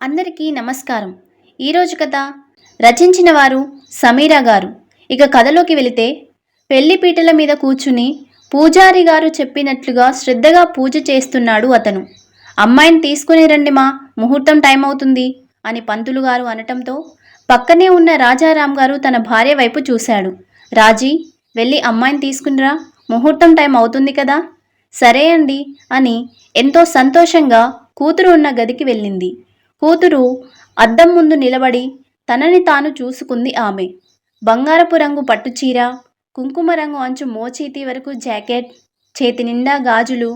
అందరికీ నమస్కారం. ఈరోజు కథ రచించిన వారు సమీరా గారు. ఇక కథలోకి వెళితే పెళ్ళి పీటల మీద కూర్చుని పూజారి గారు చెప్పినట్లుగా శ్రద్ధగా పూజ చేస్తున్నాడు అతను. అమ్మాయిని తీసుకుని రండి మా ముహూర్తం టైం అవుతుంది అని పంతులు గారు అనటంతో పక్కనే ఉన్న రాజారాం గారు తన భార్య వైపు చూశాడు. రాజీ వెళ్ళి అమ్మాయిని తీసుకునిరా ముహూర్తం టైం అవుతుంది కదా? సరే అండి అని ఎంతో సంతోషంగా కూతురు ఉన్న గదికి వెళ్ళింది. కూతురు అద్దం ముందు నిలబడి తనని తాను చూసుకుంది ఆమె. బంగారపు రంగు పట్టుచీర కుంకుమ రంగు అంచు మోచేతి వరకు జాకెట్ చేతి నిండా గాజులు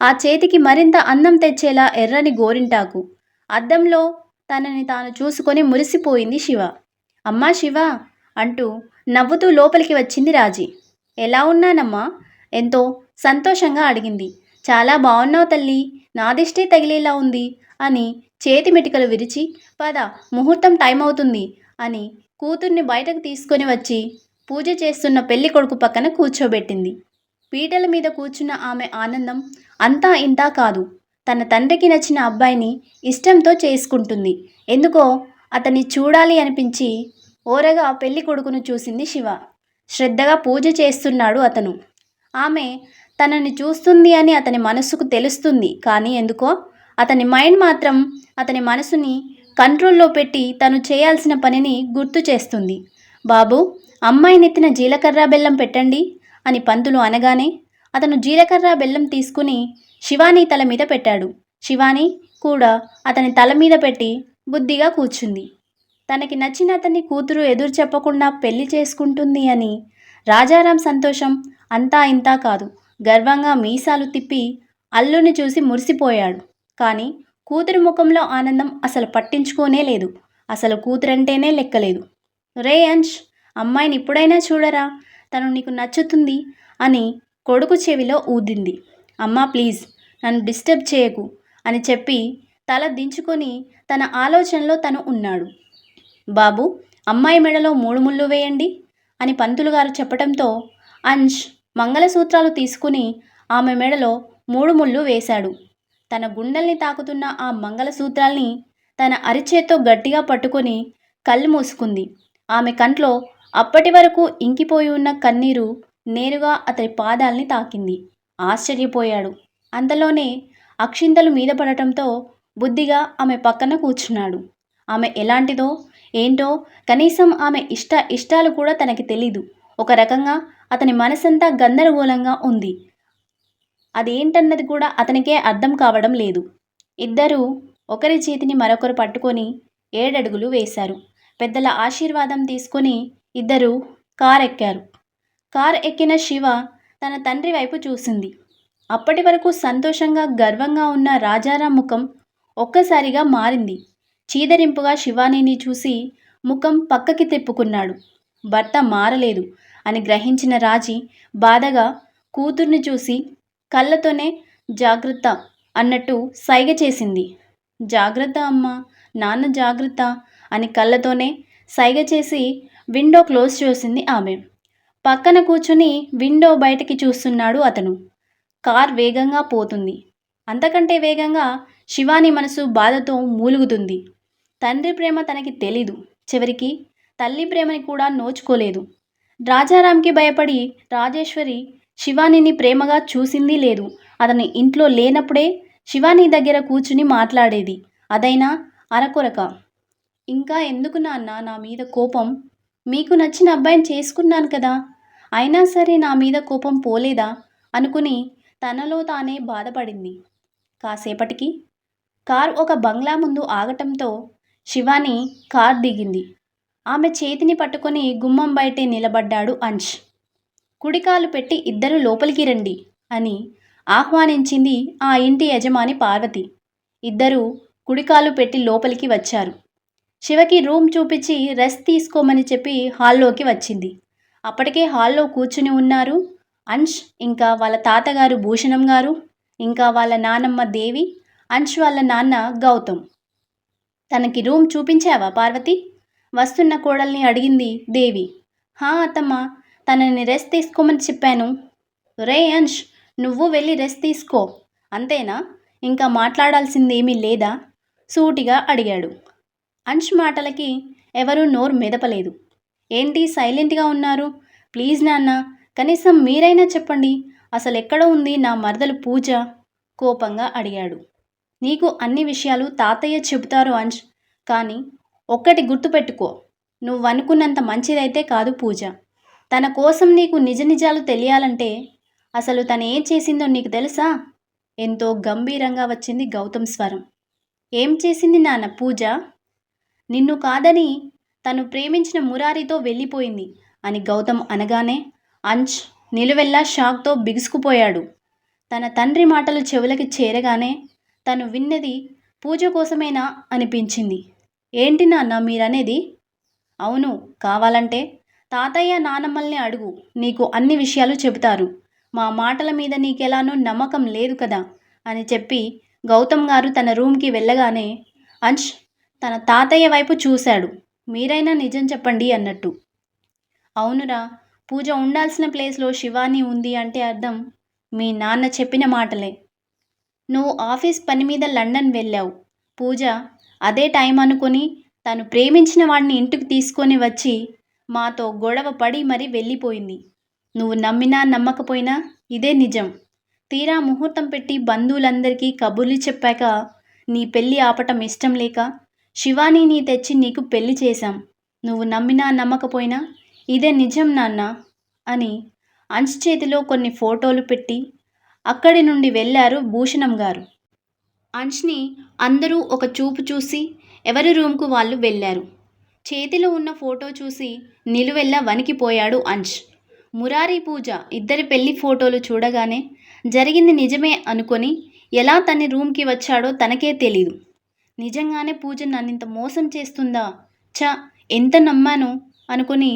ఆ చేతికి మరింత అందం తెచ్చేలా ఎర్రని గోరింటాకు. అద్దంలో తనని తాను చూసుకొని మురిసిపోయింది శివ. అమ్మా శివ అంటూ నవ్వుతూ లోపలికి వచ్చింది రాజీ. ఎలా ఉన్నానమ్మా? ఎంతో సంతోషంగా అడిగింది. చాలా బాగున్నావు తల్లి. నాదిష్టే తగిలేలా ఉంది అని చేతి మెటికలు విరిచి పద ముహూర్తం టైం అవుతుంది అని కూతుర్ని బయటకు తీసుకొని వచ్చి పూజ చేస్తున్న పెళ్ళి కొడుకు పక్కన కూర్చోబెట్టింది. పీటల మీద కూర్చున్న ఆమె ఆనందం అంతా ఇంతా కాదు. తన తండ్రికి నచ్చిన అబ్బాయిని ఇష్టంతో చేసుకుంటుంది. ఎందుకో అతన్ని చూడాలి అనిపించి ఓరగా పెళ్ళి కొడుకును చూసింది శివ. శ్రద్ధగా పూజ చేస్తున్నాడు అతను. ఆమె తనని చూస్తుంది అని అతని మనసుకు తెలుస్తుంది. కానీ ఎందుకో? అతని మైండ్ మాత్రం అతని మనసుని కంట్రోల్లో పెట్టి తను చేయాల్సిన పనిని గుర్తు చేస్తుంది. బాబు అమ్మాయి నెత్తిన జీలకర్ర బెల్లం పెట్టండి అని పంతులు అనగానే అతను జీలకర్ర బెల్లం తీసుకుని శివాని తల మీద పెట్టాడు. శివాని కూడా అతని తల మీద పెట్టి బుద్ధిగా కూర్చుంది. తనకి నచ్చిన అతన్ని కూతురు ఎదురు చెప్పకుండా పెళ్ళి చేసుకుంటుంది అని రాజారాం సంతోషం అంతా ఇంతా కాదు. గర్వంగా మీసాలు తిప్పి అల్లుని చూసి మురిసిపోయాడు. కానీ కూతురి ముఖంలో ఆనందం అసలు పట్టించుకోనే లేదు. అసలు కూతురంటేనే లెక్కలేదు. రే అంష్ అమ్మాయిని ఇప్పుడైనా చూడరా? తను నీకు నచ్చుతుంది అని కొడుకు చెవిలో ఊదింది. అమ్మా ప్లీజ్ నన్ను డిస్టర్బ్ చేయకు అని చెప్పి తల దించుకొని తన ఆలోచనలో తను ఉన్నాడు. బాబు అమ్మాయి మెడలో మూడు ముళ్ళు వేయండి అని పంతులు గారు చెప్పడంతో అంష్ మంగళసూత్రాలు తీసుకుని ఆమె మెడలో మూడు ముళ్ళు వేశాడు. తన గుండెల్ని తాకుతున్న ఆ మంగళసూత్రాల్ని తన అరిచేత్తో గట్టిగా పట్టుకొని కళ్ళు మూసుకుంది. ఆమె కంట్లో అప్పటి వరకు ఇంకిపోయి ఉన్న కన్నీరు నేరుగా అతని పాదాల్ని తాకింది. ఆశ్చర్యపోయాడు. అంతలోనే అక్షింతలు మీద పడటంతో బుద్ధిగా ఆమె పక్కన కూర్చున్నాడు. ఆమె ఎలాంటిదో ఏంటో కనీసం ఆమె ఇష్ట ఇష్టాలు కూడా తనకి తెలీదు. ఒక రకంగా అతని మనసంతా గందరగోళంగా ఉంది. అదేంటన్నది కూడా అతనికే అర్థం కావడం లేదు. ఇద్దరూ ఒకరి చేతిని మరొకరు పట్టుకొని ఏడడుగులు వేశారు. పెద్దల ఆశీర్వాదం తీసుకొని ఇద్దరు కార్ ఎక్కారు కార్ ఎక్కిన శివ తన తండ్రి వైపు చూసింది. అప్పటి వరకు సంతోషంగా గర్వంగా ఉన్న రాజారాం ముఖం ఒక్కసారిగా మారింది. చీదరింపుగా శివానీని చూసి ముఖం పక్కకి తిప్పుకున్నాడు. భర్త మారలేదు. అని గ్రహించిన రాజీ బాధగా కూతుర్ని చూసి కళ్ళతోనే జాగ్రత్త అన్నట్టు సైగ చేసింది. జాగ్రత్త అమ్మ నాన్న జాగ్రత్త అని కళ్ళతోనే సైగ చేసి విండో క్లోజ్ చేసింది ఆమె. పక్కన కూర్చుని విండో బయటికి చూస్తున్నాడు అతను. కార్ వేగంగా పోతుంది. అంతకంటే వేగంగా శివాని మనసు బాధతో మూలుగుతుంది. తండ్రి ప్రేమ తనకి తెలీదు. చివరికి తల్లి ప్రేమని కూడా నోచుకోలేదు. రాజారాంకి భయపడి రాజేశ్వరి శివానిని ప్రేమగా చూసింది లేదు. అతని ఇంట్లో లేనప్పుడే శివాని దగ్గర కూర్చుని మాట్లాడేది. అదైనా అరకొరక. ఇంకా ఎందుకు నాన్న నా మీద కోపం? మీకు నచ్చిన అబ్బాయిని చేసుకున్నాను కదా. అయినా సరే నా మీద కోపం పోలేదా? అనుకుని తనలో తానే బాధపడింది. కాసేపటికి కార్ ఒక బంగ్లా ముందు ఆగటంతో శివాని కార్ దిగింది. ఆమె చేతిని పట్టుకొని గుమ్మం బయటే నిలబడ్డాడు అంష్ కుడికాలు పెట్టి ఇద్దరు లోపలికి రండి అని ఆహ్వానించింది ఆ ఇంటి యజమాని పార్వతి. ఇద్దరూ కుడికాలు పెట్టి లోపలికి వచ్చారు. శివకి రూమ్ చూపించి రెస్ట్ తీసుకోమని చెప్పి హాల్లోకి వచ్చింది. అప్పటికే హాల్లో కూర్చుని ఉన్నారు అంష్ ఇంకా వాళ్ళ తాతగారు భూషణం గారు ఇంకా వాళ్ళ నానమ్మ దేవి అంష్ వాళ్ళ నాన్న గౌతమ్. తనకి రూమ్ చూపించావా పార్వతి? వస్తున్న కోడల్ని అడిగింది దేవి. హా అత్తమ్మ తనని రెస్ట్ తీసుకోమని చెప్పాను. రే అంష్ నువ్వు వెళ్ళి రెస్ట్ తీసుకో. అంతేనా? ఇంకా మాట్లాడాల్సిందేమీ లేదా? సూటిగా అడిగాడు. అంష్ మాటలకి ఎవరూ నోరు మెదపలేదు. ఏంటి సైలెంట్గా ఉన్నారు? ప్లీజ్ నాన్న కనీసం మీరైనా చెప్పండి. అసలు ఎక్కడ ఉంది నా మరదలు పూజ? కోపంగా అడిగాడు. నీకు అన్ని విషయాలు తాతయ్య చెబుతారు అంష్ కానీ ఒక్కటి గుర్తుపెట్టుకో. నువ్వు అనుకున్నంత మంచిదైతే కాదు పూజ. తన కోసం నీకు నిజ నిజాలు తెలియాలంటే అసలు తను ఏం చేసిందో నీకు తెలుసా? ఎంతో గంభీరంగా వచ్చింది గౌతమ్ స్వరం. ఏం చేసింది నాన్న పూజ? నిన్ను కాదని తను ప్రేమించిన మురారితో వెళ్ళిపోయింది అని గౌతమ్ అనగానే అంచ్ నిలువెల్లా షాక్తో బిగుసుకుపోయాడు. తన తండ్రి మాటలు చెవులకి చేరగానే తను విన్నది పూజ కోసమేనా అనిపించింది. ఏంటి నాన్న మీరనేది? అవును కావాలంటే. తాతయ్య నానమ్మల్ని అడుగు నీకు అన్ని విషయాలు చెబుతారు. మా మాటల మీద నీకెలానో నమ్మకం లేదు కదా? అని చెప్పి గౌతమ్ గారు తన రూమ్కి వెళ్ళగానే అంశ్ తన తాతయ్య వైపు చూశాడు. మీరైనా నిజం చెప్పండి అన్నట్టు. అవునురా పూజ ఉండాల్సిన ప్లేస్లో శివాని ఉంది అంటే అర్థం మీ నాన్న చెప్పిన మాటలే. నువ్వు ఆఫీస్ పని మీద లండన్ వెళ్ళావు. పూజ అదే టైం అనుకొని తను ప్రేమించిన వాడిని ఇంటికి తీసుకొని వచ్చి మాతో గొడవ పడి మరీ వెళ్ళిపోయింది. నువ్వు నమ్మినా నమ్మకపోయినా ఇదే నిజం. తీరా ముహూర్తం పెట్టి బంధువులందరికీ కబుర్లు చెప్పాక నీ పెళ్ళి ఆపటం ఇష్టం లేక శివానీని తెచ్చి నీకు పెళ్ళి చేశాం. నువ్వు నమ్మినా నమ్మకపోయినా ఇదే నిజం నాన్న అని అంచు చేతిలో కొన్ని ఫోటోలు పెట్టి అక్కడి నుండి వెళ్ళారు భూషణం గారు. అంచ్ని అందరూ ఒక చూపు చూసి ఎవరి రూమ్కు వాళ్ళు వెళ్ళారు. చేతిలో ఉన్న ఫోటో చూసి నిలువెల్లా వణికిపోయాడు అంశ్ మురారి పూజ ఇద్దరి పెళ్ళి ఫోటోలు చూడగానే జరిగింది నిజమే అనుకొని ఎలా తన రూమ్కి వచ్చాడో తనకే తెలీదు. నిజంగానే పూజ నన్నింత మోసం చేస్తుందా? చ ఎంత నమ్మాను? అనుకుని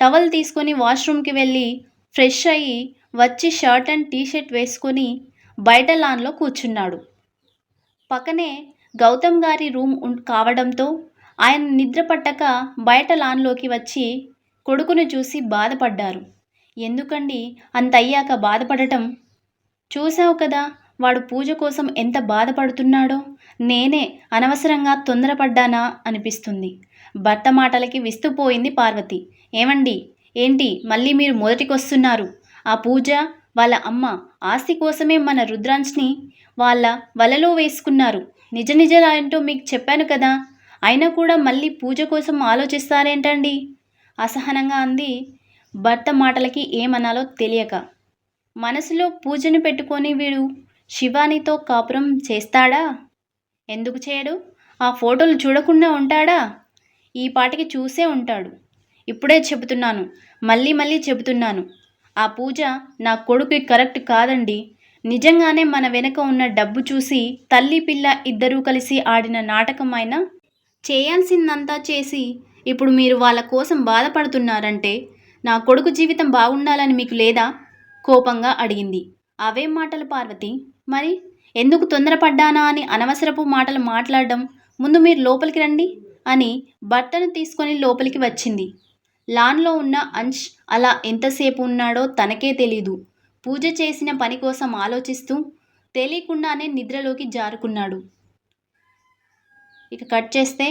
టవల్ తీసుకొని వాష్రూమ్కి వెళ్ళి ఫ్రెష్ అయ్యి వచ్చి షర్ట్ అండ్ టీషర్ట్ వేసుకొని బయట లాన్లో కూర్చున్నాడు. పక్కనే గౌతమ్ గారి రూమ్ ఉం- కావడంతో ఆయన నిద్ర పట్టక బయట లాన్లోకి వచ్చి కొడుకును చూసి బాధపడ్డారు. ఎందుకండి అంత అయ్యాక బాధపడటం? చూసావు కదా వాడు పూజ కోసం ఎంత బాధపడుతున్నాడో? నేనే అనవసరంగా తొందరపడ్డానా అనిపిస్తుంది. భర్త మాటలకి విస్తుపోయింది పార్వతి. ఏమండి? ఏంటి మళ్ళీ మీరు మొదటికొస్తున్నారు? ఆ పూజ వాళ్ళ అమ్మ ఆస్తి కోసమే మన రుద్రాంశ్ని వాళ్ళ వలలో వేసుకున్నారు. నిజ నిజాలేంటో మీకు చెప్పాను కదా అయినా కూడా మళ్ళీ పూజ కోసం ఆలోచిస్తారేంటండి? అసహనంగా అంది. భర్త మాటలకి ఏమనాలో తెలియక. మనసులో పూజను పెట్టుకొని వీడు శివానితో కాపురం చేస్తాడా? ఎందుకు చేయడు? ఆ ఫోటోలు చూడకుండా ఉంటాడా? ఈ పాటికి చూసే ఉంటాడు. ఇప్పుడే చెబుతున్నాను. మళ్ళీ మళ్ళీ చెబుతున్నాను. ఆ పూజ నా కొడుకు కరెక్ట్ కాదండి. నిజంగానే మన వెనక ఉన్న డబ్బు చూసి తల్లి పిల్ల ఇద్దరూ కలిసి ఆడిన నాటకం అయినా చేయాల్సిందంతా చేసి ఇప్పుడు మీరు వాళ్ళ కోసం బాధపడుతున్నారంటే నా కొడుకు జీవితం బాగుండాలని మీకు లేదా? కోపంగా అడిగింది. అవేం మాటలు పార్వతి. మరి ఎందుకు తొందరపడ్డానా అని అనవసరపు మాటలు మాట్లాడడం? ముందు మీరు లోపలికి రండి అని భర్తను తీసుకొని లోపలికి వచ్చింది. లాన్లో ఉన్న అంశ్ అలా ఎంతసేపు ఉన్నాడో తనకే తెలీదు. పూజ చేసిన పని కోసం ఆలోచిస్తూ తెలియకుండానే నిద్రలోకి జారుకున్నాడు. ఇక కట్ చేస్తే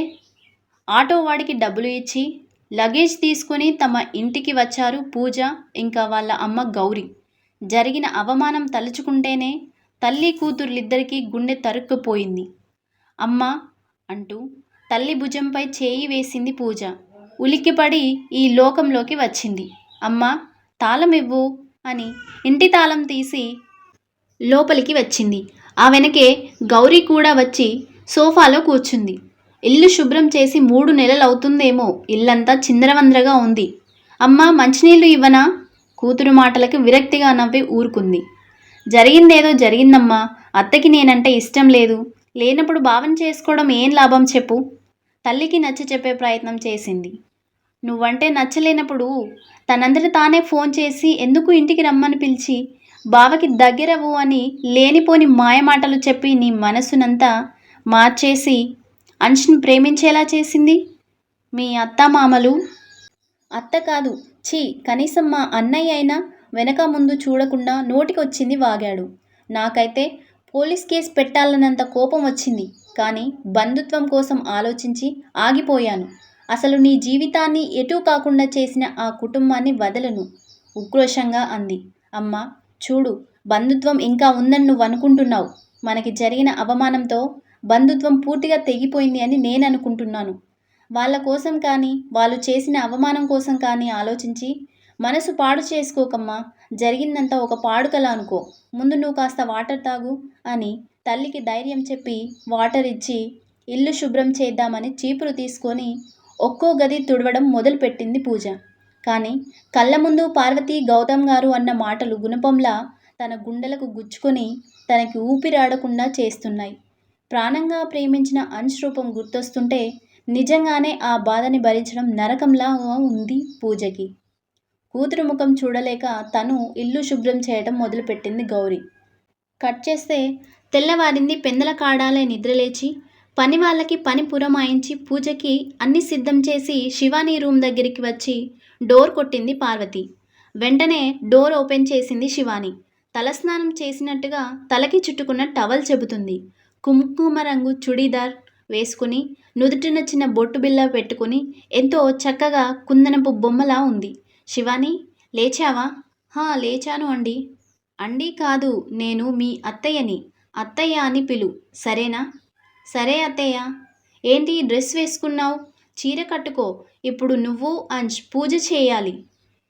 ఆటో వాడికి డబ్బులు ఇచ్చి లగేజ్ తీసుకొని తమ ఇంటికి వచ్చారు పూజ ఇంకా వాళ్ళ అమ్మ గౌరీ. జరిగిన అవమానం తలుచుకుంటేనే తల్లి కూతుర్లిద్దరికీ గుండె తరుక్కుపోయింది. అమ్మ అంటూ తల్లి భుజంపై చేయి వేసింది పూజ. ఉలిక్కిపడి ఈ లోకంలోకి వచ్చింది. అమ్మ తాళం ఇవ్వు. అని ఇంటి తాళం తీసి లోపలికి వచ్చింది. ఆ వెనకే గౌరీ కూడా వచ్చి సోఫాలో కూర్చుంది. ఇల్లు శుభ్రం చేసి మూడు నెలలు అవుతుందేమో ఇల్లంతా చిందరవందరగా ఉంది. అమ్మా మంచినీళ్ళు ఇవ్వనా? కూతురు మాటలకు విరక్తిగా నవ్వి ఊరుకుంది. జరిగిందేదో జరిగిందమ్మా అత్తకి నేనంటే ఇష్టం లేదు. లేనప్పుడు భావం చేసుకోవడం ఏం లాభం చెప్పు? తల్లికి నచ్చ చెప్పే ప్రయత్నం చేసింది. నువ్వంటే నచ్చలేనప్పుడు తనంతట తానే ఫోన్ చేసి ఎందుకు ఇంటికి రమ్మని పిలిచి బావకి దగ్గరవు అని లేనిపోని మాయమాటలు చెప్పి నీ మనసునంతా మార్చేసి అంశుని ప్రేమించేలా చేసింది? మీ అత్తమామలు? అత్త కాదు. ఛీ కనీసం మా అన్నయ్య అయినా వెనక ముందు చూడకుండా నోటికొచ్చింది వాగాడు. నాకైతే పోలీస్ కేసు పెట్టాలన్నంత కోపం వచ్చింది. కానీ బంధుత్వం కోసం ఆలోచించి ఆగిపోయాను. అసలు నీ జీవితాన్ని ఎటూ కాకుండా చేసిన ఆ కుటుంబాన్ని వదలను ఉక్రోషంగా అంది. అమ్మ చూడు బంధుత్వం ఇంకా ఉందని నువ్వు అనుకుంటున్నావు. మనకి జరిగిన అవమానంతో బంధుత్వం పూర్తిగా తెగిపోయింది అని నేను అనుకుంటున్నాను. వాళ్ళ కోసం కానీ వాళ్ళు చేసిన అవమానం కోసం కానీ ఆలోచించి మనసు పాడు చేసుకోకమ్మా. జరిగిందంతా ఒక పాడుకలా అనుకో. ముందు నువ్వు కాస్త వాటర్ తాగు అని తల్లికి ధైర్యం చెప్పి వాటర్ ఇచ్చి ఇల్లు శుభ్రం చేద్దామని చీపురు తీసుకొని ఒక్కో గది తుడవడం మొదలుపెట్టింది పూజ. కానీ కళ్ళ ముందు పార్వతి గౌతమ్ గారు అన్న మాటలు గుణపంలా తన గుండెలకు గుచ్చుకొని తనకి ఊపిరాడకుండా చేస్తున్నాయి. ప్రాణంగా ప్రేమించిన అంశ్ రూపం గుర్తొస్తుంటే నిజంగానే ఆ బాధని భరించడం నరకంలా ఉంది పూజకి. కూతురు ముఖం చూడలేక తను ఇల్లు శుభ్రం చేయడం మొదలుపెట్టింది గౌరీ. కట్ చేస్తే తెల్లవారింది పెందల కాడాలే నిద్రలేచి పని వాళ్ళకి పని పురమాయించి పూజకి అన్ని సిద్ధం చేసి శివాని రూమ్ దగ్గరికి వచ్చి డోర్ కొట్టింది పార్వతి. వెంటనే డోర్ ఓపెన్ చేసింది శివాని. తలస్నానం చేసినట్టుగా తలకి చుట్టుకున్న టవల్ చెబుతుంది. కుంకుమ రంగు చుడీదార్ వేసుకుని నుదుటిన చిన్న బొట్టు బిల్ల పెట్టుకుని ఎంతో చక్కగా కుందనపు బొమ్మలా ఉంది. శివాని లేచావా? హా లేచాను అండి. అండి కాదు నేను మీ అత్తయ్యని. అత్తయ్య అని పిలు. సరేనా? సరే అత్తయ్య. ఏంటి డ్రెస్ వేసుకున్నావు? చీర కట్టుకో. ఇప్పుడు నువ్వు అంజ్ పూజ చేయాలి.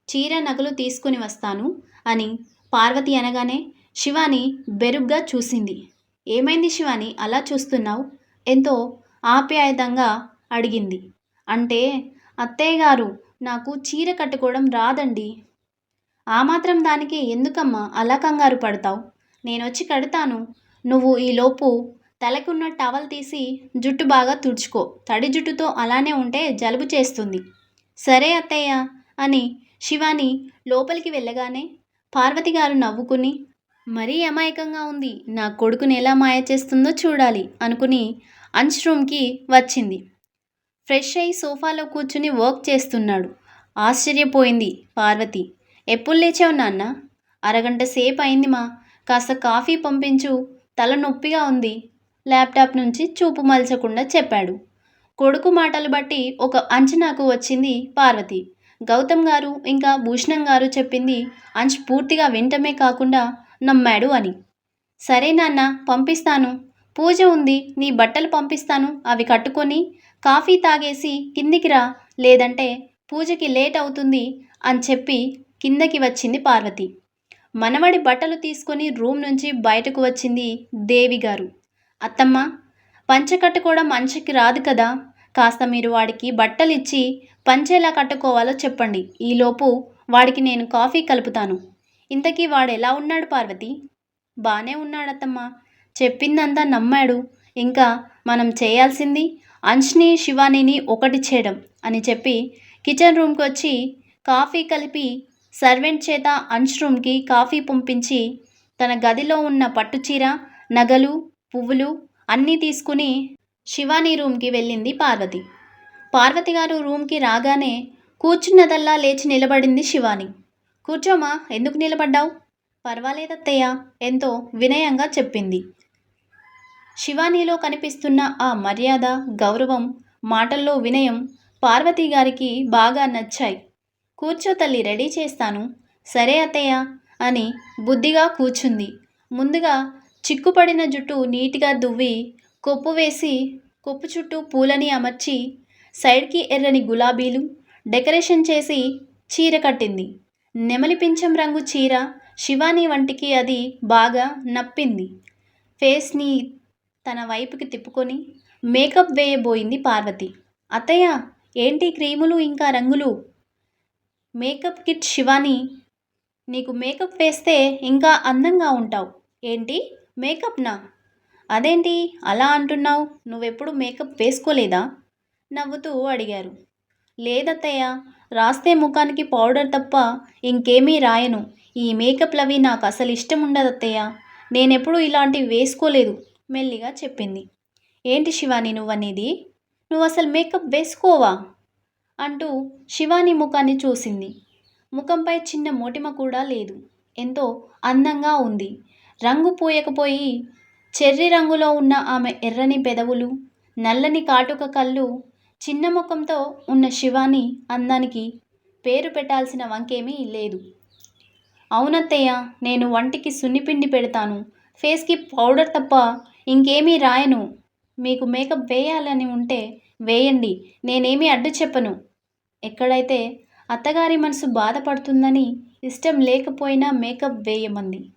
చీర నగలు తీసుకుని వస్తాను అని పార్వతి అనగానే శివాని బెరుగ్గా చూసింది. ఏమైంది శివాని? అలా చూస్తున్నావు? ఎంతో ఆప్యాయతంగా అడిగింది. అంటే అత్తయ్య గారు నాకు చీర కట్టుకోవడం రాదండి. ఆ మాత్రం దానికి ఎందుకమ్మా? అలా కంగారు పడతావు? నేను వచ్చి కడతాను. నువ్వు ఈలోపు తలకున్న టవల్ తీసి జుట్టు బాగా తుడుచుకో. తడి జుట్టుతో అలానే ఉంటే జలుబు చేస్తుంది. సరే అత్తయ్య అని శివాని లోపలికి వెళ్ళగానే పార్వతి గారు నవ్వుకుని మరీ అమాయకంగా ఉంది. నా కొడుకుని ఎలా మాయ చేస్తుందో చూడాలి అనుకుని అంచ్ రూమ్కి వచ్చింది. ఫ్రెష్ అయి సోఫాలో కూర్చుని వర్క్ చేస్తున్నాడు. ఆశ్చర్యపోయింది పార్వతి. ఎప్పుడు లేచావు నాన్న? అరగంట సేపు అయింది మా. కాస్త కాఫీ పంపించు. తల నొప్పిగా ఉంది. ల్యాప్టాప్ నుంచి చూపు మలచకుండా చెప్పాడు. కొడుకు మాటలు బట్టి ఒక అంచనాకు వచ్చింది పార్వతి. గౌతమ్ గారు ఇంకా భూషణం గారు చెప్పింది అంచ్ పూర్తిగా వింటమే కాకుండా నమ్మాడు అని. సరే నాన్న పంపిస్తాను. పూజ ఉంది నీ బట్టలు పంపిస్తాను. అవి కట్టుకొని కాఫీ తాగేసి కిందికి రా. లేదంటే పూజకి లేట్ అవుతుంది అని చెప్పి కిందకి వచ్చింది పార్వతి. మనవడి బట్టలు తీసుకొని రూమ్ నుంచి బయటకు వచ్చింది దేవి గారు. అత్తమ్మ పంచెకట్టు కూడా మంచికి రాదు కదా. కాస్త మీరు వాడికి బట్టలు ఇచ్చి పంచెలా కట్టుకోవాలో చెప్పండి. ఈలోపు వాడికి నేను కాఫీ కలుపుతాను. ఇంతకీ వాడు ఎలా ఉన్నాడు పార్వతి? బాగానే ఉన్నాడత్తమ్మ. చెప్పిందంతా నమ్మాడు. ఇంకా మనం చేయాల్సింది అంష్ని శివానీని ఒకటి చేయడం అని చెప్పి కిచెన్ రూమ్కి వచ్చి కాఫీ కలిపి సర్వెంట్ చేత అంచ్ రూమ్కి కాఫీ పంపించి తన గదిలో ఉన్న పట్టుచీర నగలు పువ్వులు అన్నీ తీసుకుని శివాని రూమ్కి వెళ్ళింది పార్వతి. పార్వతి గారు రూమ్కి రాగానే కూర్చున్నదల్లా లేచి నిలబడింది శివాని. కూర్చోమా ఎందుకు నిలబడ్డావు? పర్వాలేదత్తయ్య ఎంతో వినయంగా చెప్పింది. శివానీలో కనిపిస్తున్న ఆ మర్యాద గౌరవం మాటల్లో వినయం పార్వతి గారికి బాగా నచ్చాయి. కూర్చో తల్లి రెడీ చేస్తాను. సరే అత్తయ్య అని బుద్ధిగా కూర్చుంది. ముందుగా చిక్కుపడిన జుట్టు నీట్గా దువ్వి కొప్పు వేసి కొప్పు చుట్టూ పూలని అమర్చి సైడ్కి ఎర్రని గులాబీలు డెకరేషన్ చేసి చీర కట్టింది. నెమలి పింఛం రంగు చీర శివాని వంటికి అది బాగా నప్పింది. ఫేస్ని తన వైపుకి తిప్పుకొని మేకప్ వేయబోయింది పార్వతి. అత్తయ్య ఏంటి క్రీములు ఇంకా రంగులు? మేకప్ కిట్ శివాని నీకు మేకప్ వేస్తే ఇంకా అందంగా ఉంటావు. ఏంటి? మేకప్నా? అదేంటి అలా అంటున్నావు? నువ్వెప్పుడు మేకప్ వేసుకోలేదా? నవ్వుతూ అడిగారు. లేదత్తయ్య రాస్తే ముఖానికి పౌడర్ తప్ప ఇంకేమీ రాయను. ఈ మేకప్లవి నాకు అసలు ఇష్టం ఉండదు అత్తయ్య నేనెప్పుడు ఇలాంటివి వేసుకోలేదు మెల్లిగా చెప్పింది. ఏంటి శివాని నువ్వనేది? నువ్వు అసలు మేకప్ వేసుకోవా? అంటూ శివాని ముఖాన్ని చూసింది. ముఖంపై చిన్న మోటిమ కూడా లేదు. ఎంతో అందంగా ఉంది. రంగు పూయకపోయి చెర్రి రంగులో ఉన్న ఆమె ఎర్రని పెదవులు నల్లని కాటుక కళ్ళు చిన్న ముఖంతో ఉన్న శివాని అందానికి పేరు పెట్టాల్సిన వంకేమీ లేదు. అవునత్తయ్య నేను వంటికి సున్నిపిండి పెడతాను. ఫేస్కి పౌడర్ తప్ప ఇంకేమీ రాయను. మీకు మేకప్ వేయాలని ఉంటే వేయండి నేనేమీ అడ్డు చెప్పను. ఎక్కడైతే అత్తగారి మనసు బాధపడుతుందని ఇష్టం లేకపోయినా మేకప్ వేయమంది.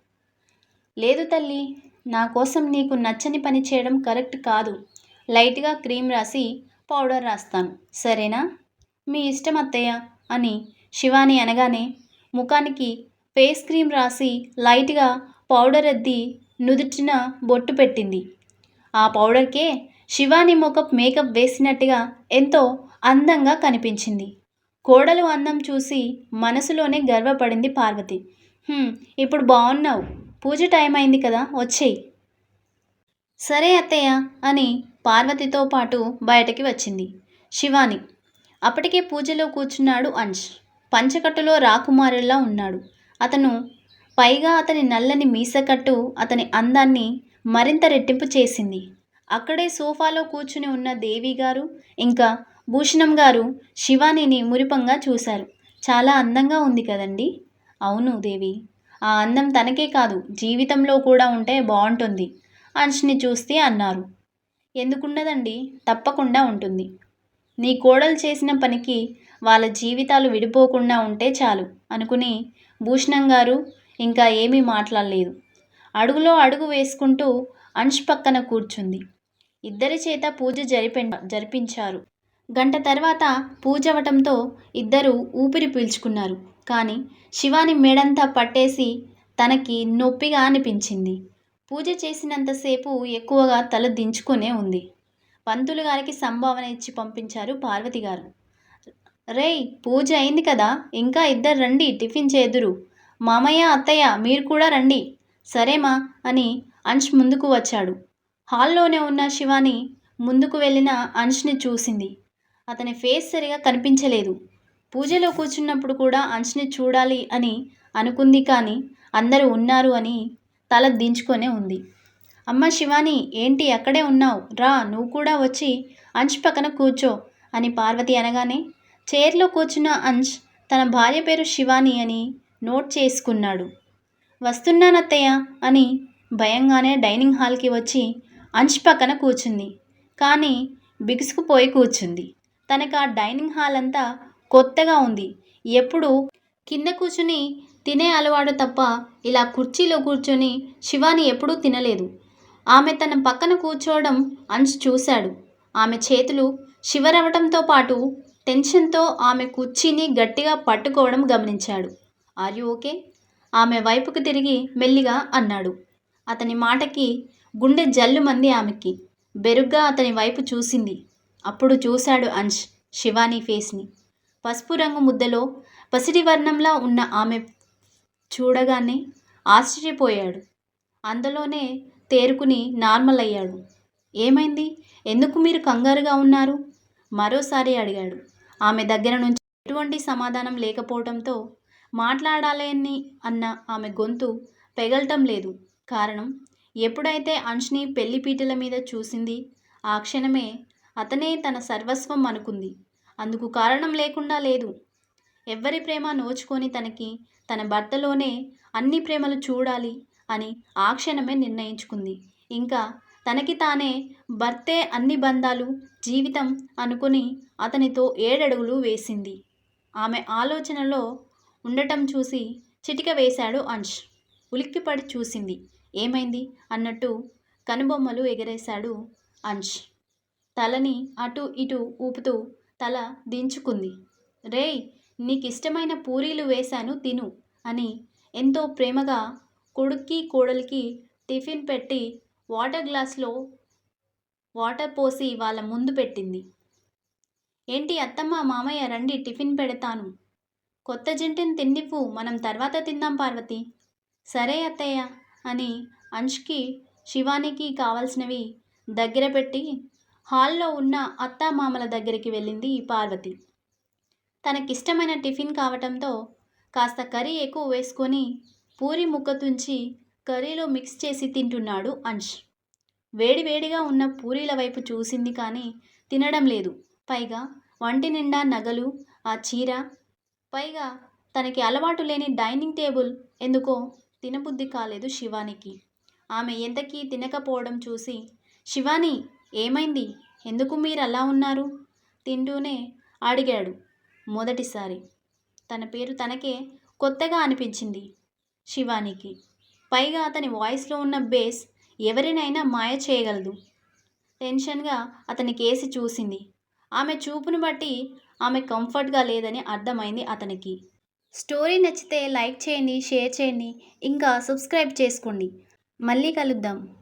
లేదు తల్లి నా కోసం నీకు నచ్చని పని చేయడం కరెక్ట్ కాదు. లైట్గా క్రీమ్ రాసి పౌడర్ రాస్తాను. సరేనా? మీ ఇష్టం అత్తయ్య అని శివాని అనగానే ముఖానికి ఫేస్ క్రీమ్ రాసి లైట్గా పౌడర్ అద్ది నుదుటిన బొట్టు పెట్టింది. ఆ పౌడర్కే శివాని ముఖం మేకప్ వేసినట్టుగా ఎంతో అందంగా కనిపించింది. కోడలు అందం చూసి మనసులోనే గర్వపడింది పార్వతి. ఇప్పుడు బాగున్నావు పూజ టైం అయింది కదా వచ్చేయి. సరే అత్తయ్య అని పార్వతితో పాటు బయటకి వచ్చింది శివాని. అప్పటికే పూజలో కూర్చున్నాడు అంశ్ పంచకట్టులో రాకుమారుల్లా ఉన్నాడు. అతను పైగా అతని నల్లని మీసకట్టు అతని అందాన్ని మరింత రెట్టింపు చేసింది. అక్కడే సోఫాలో కూర్చుని ఉన్న దేవి గారు ఇంకా భూషణం గారు శివానిని మురిపంగా చూశారు. చాలా అందంగా ఉంది కదండి. అవును దేవి. ఆ అందం తనకే కాదు జీవితంలో కూడా ఉంటే బాగుంటుంది అంష్ని చూస్తే అన్నారు. ఎందుకుండదండి తప్పకుండా ఉంటుంది. నీ కోడలు చేసిన పనికి వాళ్ళ జీవితాలు విడిపోకుండా ఉంటే చాలు అనుకుని భూషణం గారు ఇంకా ఏమీ మాట్లాడలేదు. అడుగులో అడుగు వేసుకుంటూ అంష్ పక్కన కూర్చుంది. ఇద్దరి చేత పూజ జరిపి జరిపించారు. గంట తర్వాత పూజ అవటంతో ఇద్దరు ఊపిరి పీల్చుకున్నారు. కానీ శివాని మెడంతా పట్టేసి తనకి నొప్పిగా అనిపించింది. పూజ చేసినంతసేపు ఎక్కువగా తల దించుకునే ఉంది. పంతులు గారికి సంభావన ఇచ్చి పంపించారు పార్వతి గారు. రేయ్ పూజ అయింది కదా ఇంకా ఇద్దరు రండి టిఫిన్ చేదురు. మామయ్య అత్తయ్య మీరు కూడా రండి. సరేమా అని అంశ్ ముందుకు వచ్చాడు. హాల్లోనే ఉన్న శివాని ముందుకు వెళ్ళిన అంష్ని చూసింది. అతని ఫేస్ సరిగా కనిపించలేదు. పూజలో కూర్చున్నప్పుడు కూడా అంచుని చూడాలి అని అనుకుంది కానీ అందరూ ఉన్నారు అని తల దించుకొనే ఉంది. అమ్మ శివాని ఏంటి అక్కడే ఉన్నావు? రా నువ్వు కూడా వచ్చి అంచ్ పక్కన కూర్చో అని పార్వతి అనగానే చైర్లో కూర్చున్న అంచ్ తన భార్య పేరు శివాని అని నోట్ చేసుకున్నాడు. వస్తున్నానత్తయ్య అని భయంగానే డైనింగ్ హాల్కి వచ్చి అంశ్ పక్కన కూర్చుంది. కానీ బిగుసుకుపోయి కూర్చుంది. తనకు ఆ డైనింగ్ హాల్ అంతా కొత్తగా ఉంది. ఎప్పుడు కింద కూర్చుని తినే అలవాటు తప్ప ఇలా కుర్చీలో కూర్చొని శివాని ఎప్పుడూ తినలేదు. ఆమె తన పక్కన కూర్చోవడం అంచు చూశాడు. ఆమె చేతులు శివరవటంతో పాటు టెన్షన్తో ఆమె కుర్చీని గట్టిగా పట్టుకోవడం గమనించాడు. Are you okay? ఆమె వైపుకు తిరిగి మెల్లిగా అన్నాడు. అతని మాటకి గుండె జల్లుమంది ఆమెకి. బెరుగ్గా అతని వైపు చూసింది. అప్పుడు చూశాడు అంశ్ శివాని ఫేస్ని. పసుపు రంగు ముద్దలో పసిడి వర్ణంలా ఉన్న ఆమె చూడగానే ఆశ్చర్యపోయాడు. అందులోనే తేరుకుని నార్మల్ అయ్యాడు ఏమైంది? ఎందుకు మీరు కంగారుగా ఉన్నారు? మరోసారి అడిగాడు. ఆమె దగ్గర నుంచి ఎటువంటి సమాధానం లేకపోవడంతో మాట్లాడాలని అన్న ఆమె గొంతు పెగలటం లేదు. కారణం? ఎప్పుడైతే అంష్ని పెళ్ళిపీటల మీద చూసింది ఆ క్షణమే అతనే తన సర్వస్వం అనుకుంది. అందుకు కారణం లేకుండా లేదు. ఎవ్వరి ప్రేమ నోచుకొని తనకి తన భర్తలోనే అన్ని ప్రేమలు చూడాలి అని ఆ క్షణమే నిర్ణయించుకుంది. ఇంకా తనకి తానే భర్తే అన్ని బంధాలు జీవితం అనుకుని అతనితో ఏడడుగులు వేసింది. ఆమె ఆలోచనలో ఉండటం చూసి చిటిక వేశాడు అంష్. ఉలిక్కిపడి చూసింది. ఏమైంది? అన్నట్టు కనుబొమ్మలు ఎగరేశాడు అంష్. తలని అటు ఇటు ఊపుతూ తల దించుకుంది. రేయ్ నీకు ఇష్టమైన పూరీలు వేశాను తిను అని ఎంతో ప్రేమగా కొడుక్కి కోడలికి టిఫిన్ పెట్టి వాటర్ గ్లాస్లో వాటర్ పోసి వాళ్ళ ముందు పెట్టింది. ఏంటి అత్తమ్మ మామయ్య రండి టిఫిన్ పెడతాను. కొత్త జంటిని తిండిపు మనం తర్వాత తిందాం పార్వతి. సరే అత్తయ్య అని అంష్కి శివానికి కావాల్సినవి దగ్గర పెట్టి హాల్లో ఉన్న అత్త మామల దగ్గరికి వెళ్ళింది ఈ పార్వతి. తనకిష్టమైన టిఫిన్ కావటంతో కాస్త కర్రీ ఎక్కువ వేసుకొని పూరి ముక్క తుంచి కర్రీలో మిక్స్ చేసి తింటున్నాడు అంశ్. వేడివేడిగా ఉన్న పూరీల వైపు చూసింది కానీ తినడం లేదు. పైగా వంటి నిండా నగలు ఆ చీర పైగా తనకి అలవాటు లేని డైనింగ్ టేబుల్ ఎందుకో తినబుద్ధి కాలేదు శివానికి. ఆమె ఎంతకీ తినకపోవడం చూసి శివాని ఏమైంది? ఎందుకు మీరు అలా ఉన్నారు? తింటూనే అడిగాడు మొదటిసారి. తన పేరు తనకే కొత్తగా అనిపించింది శివానికి. పైగా అతని వాయిస్లో ఉన్న బేస్ ఎవరినైనా మాయ చేయగలదు. టెన్షన్గా అతని కేసి చూసింది. ఆమె చూపును బట్టి ఆమె కంఫర్ట్గా లేదని అర్థమైంది అతనికి. స్టోరీ నచ్చితే లైక్ చేయండి షేర్ చేయండి ఇంకా సబ్స్క్రైబ్ చేసుకోండి. మళ్ళీ కలుద్దాం.